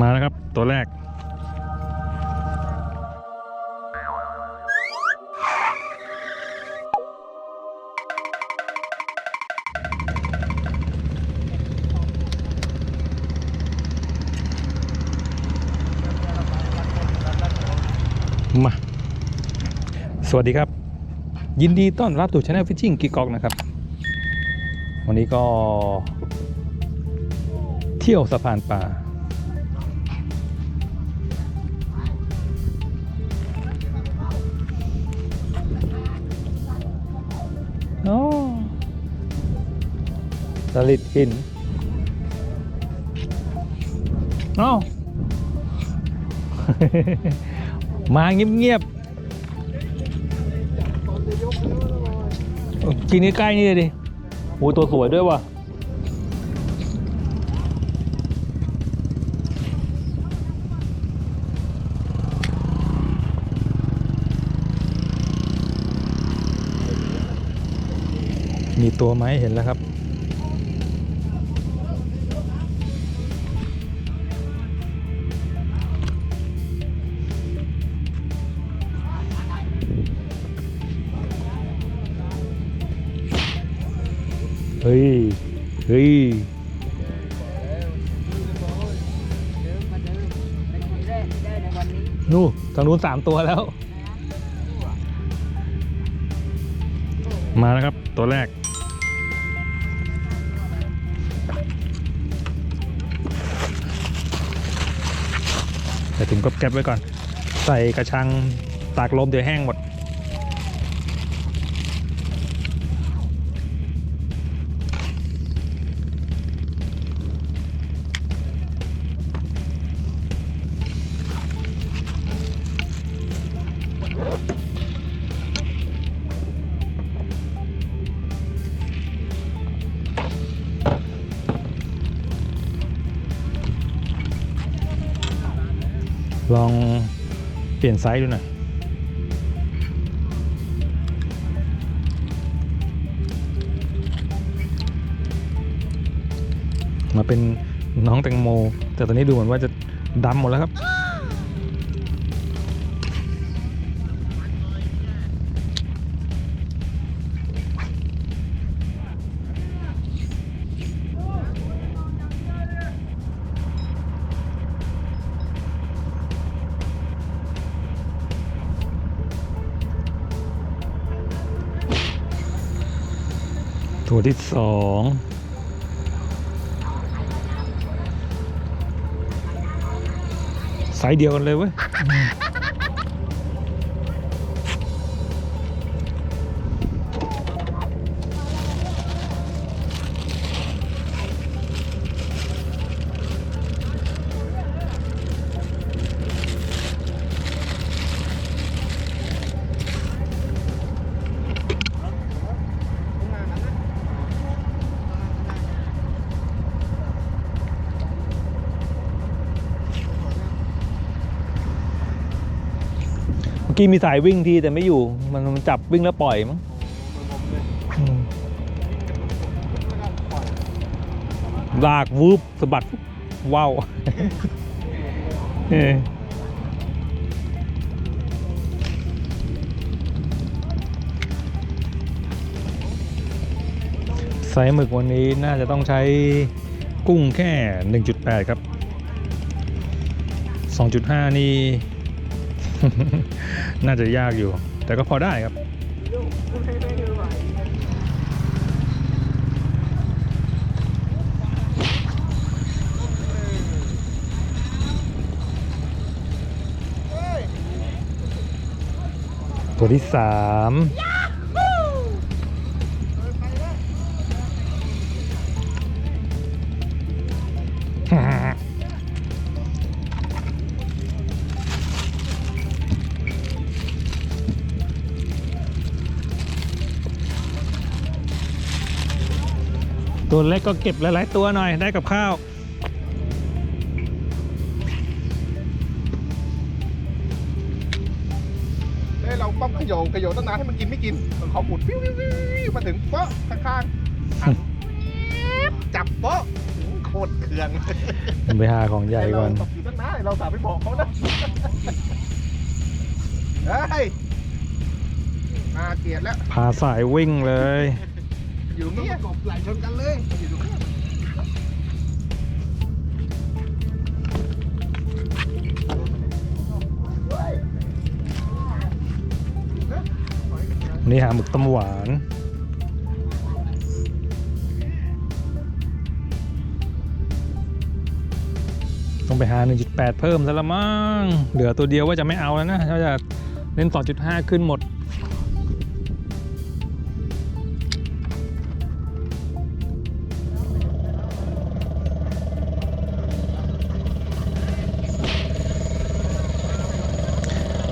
มาแล้วครับ ตัวแรก มา สวัสดีครับ ยินดีต้อนรับสู่ช anel Fishing กิกอกนะครับ วันนี้ก็ เที่ยวสะพานป่า ลิดหิน เอ้า มาเงียบๆกินใกล้ๆนี่เลยดิโอ้ตัวสวยด้วยว่ะมีตัวไหมเห็นแล้วครับ เฮ้ย เฮ้ยนู่นทางนู้นสามตัวแล้ว มาแล้วครับ ตัวแรก แต่ถุงก็แก็บไว้ก่อน ใส่กระชังตากลมเดี๋ยวแห้งหมด ลองเปลี่ยนไซส์ดูหน่อยมาเป็นน้องแตงโม แต่ตอนนี้ดูเหมือนว่าจะดำหมดแล้วครับ ตัวที่สองสายเดียวกันเลยเว้ย กี้มีสายวิ่งทีแต่ไม่อยู่ มันมันจับวิ่งแล้วปล่อยมั้งลากวืบสะบัดว้าวเออไซส์หมึกวันนี้น่าจะต้องใช้กุ้งแค่ 1.8 ครับ 2.5 นี่ น่าจะยากอยู่ แต่ก็พอได้ครับ ตัวที่สาม ตัวเล็กก็เก็บหลาย ๆ ตัวหน่อยได้กับข้าวเอ้ยเราต้องขยโยขยโยตั้งนานให้มันกินไม่กินเขาหมุนวิววิววิววิวมาถึงเป๊ะข้างๆหันจับเป๊ะคโคตรเคืองผมไปหาของใหญ่ก่อน เราตกอยู่ตั้งนานเราสามไปบอกเขานะเฮ้ยมาเกลียดแล้ว พาสายวิ่งเลย อยู่เงี้ยกบไหลชนกันเลยอยู่ตรงนี้นี่หาหมึกต้มหวานต้องไปหา 1.8 เพิ่มซะละมั้งเหลือตัวเดียวว่าจะไม่เอาแล้วนะถ้าจะเล่น 2.5 ขึ้นหมด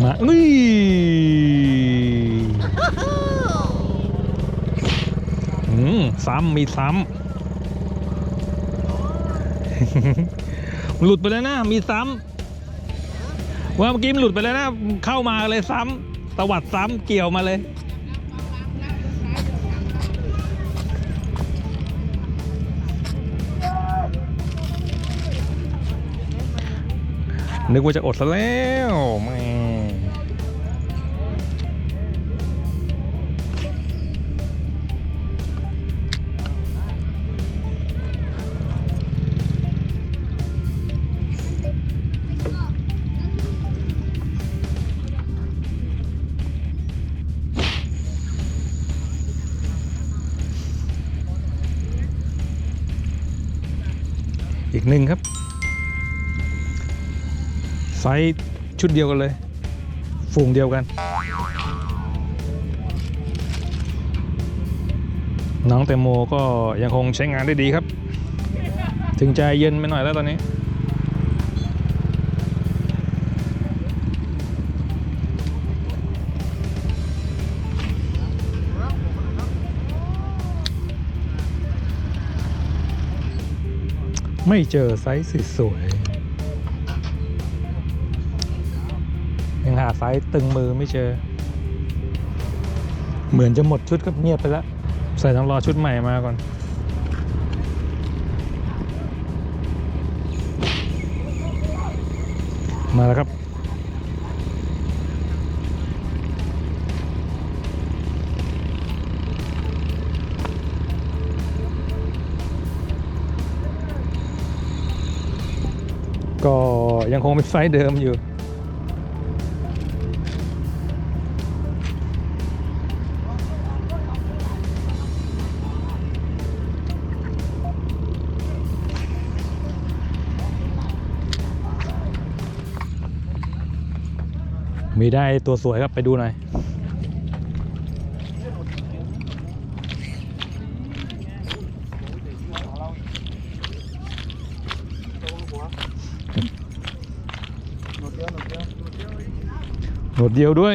มานี่อืมซ้ำมีซ้ำหลุดไปแล้วนะ มีซ้ำว่าเมื่อกี้มันหลุดไปแล้วนะ เข้ามาเลยซ้ำตวัดซ้ำเกี่ยวมาเลยนึกว่าจะอดซะแล้วแม่ อีกหนึ่งครับ ไซส์ชุดเดียวกันเลย ฝูงเดียวกัน น้องแตงโมก็ยังคงใช้งานได้ดีครับ ถึงใจเย็นไปหน่อยแล้วตอนนี้ ไม่เจอไซส์สวยๆยังหาไซส์ตึงมือไม่เจอ เหมือนจะหมดชุดก็เงียบไปแล้ว ใส่ต้องรอชุดใหม่มาก่อน มาแล้วครับ ก็ยังคงเป็นไซส์เดิมอยู่ มีได้ตัวสวยครับไปดูหน่อย หนวด เดียวหนวดเดียวหนวดเดียวด้วย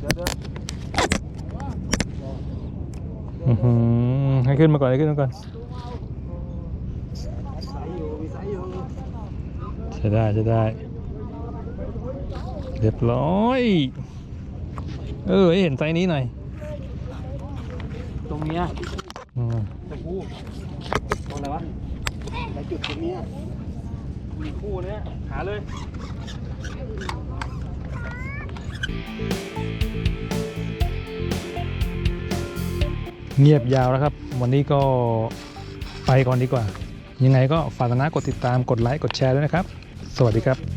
เดี๋ยวเดี๋ยวอื้อหือให้ขึ้นมาก่อนให้ขึ้นมาก่อนสายอยู่มีสายอยู่ใช่ได้ใช่ได้ เรียบร้อย เออให้เห็นไซส์นี้หน่อยตรงเนี้ยอืมตะคู่ตรงอะไรวะไอจุดตรงเนี้ย มีคู่เนี้ยหาเลย เงียบยาวแล้วครับ วันนี้ก็ไปก่อนดีกว่า ยังไงก็ฝากนะกดติดตามกดไลค์กดแชร์ด้วยนะครับ สวัสดีครับ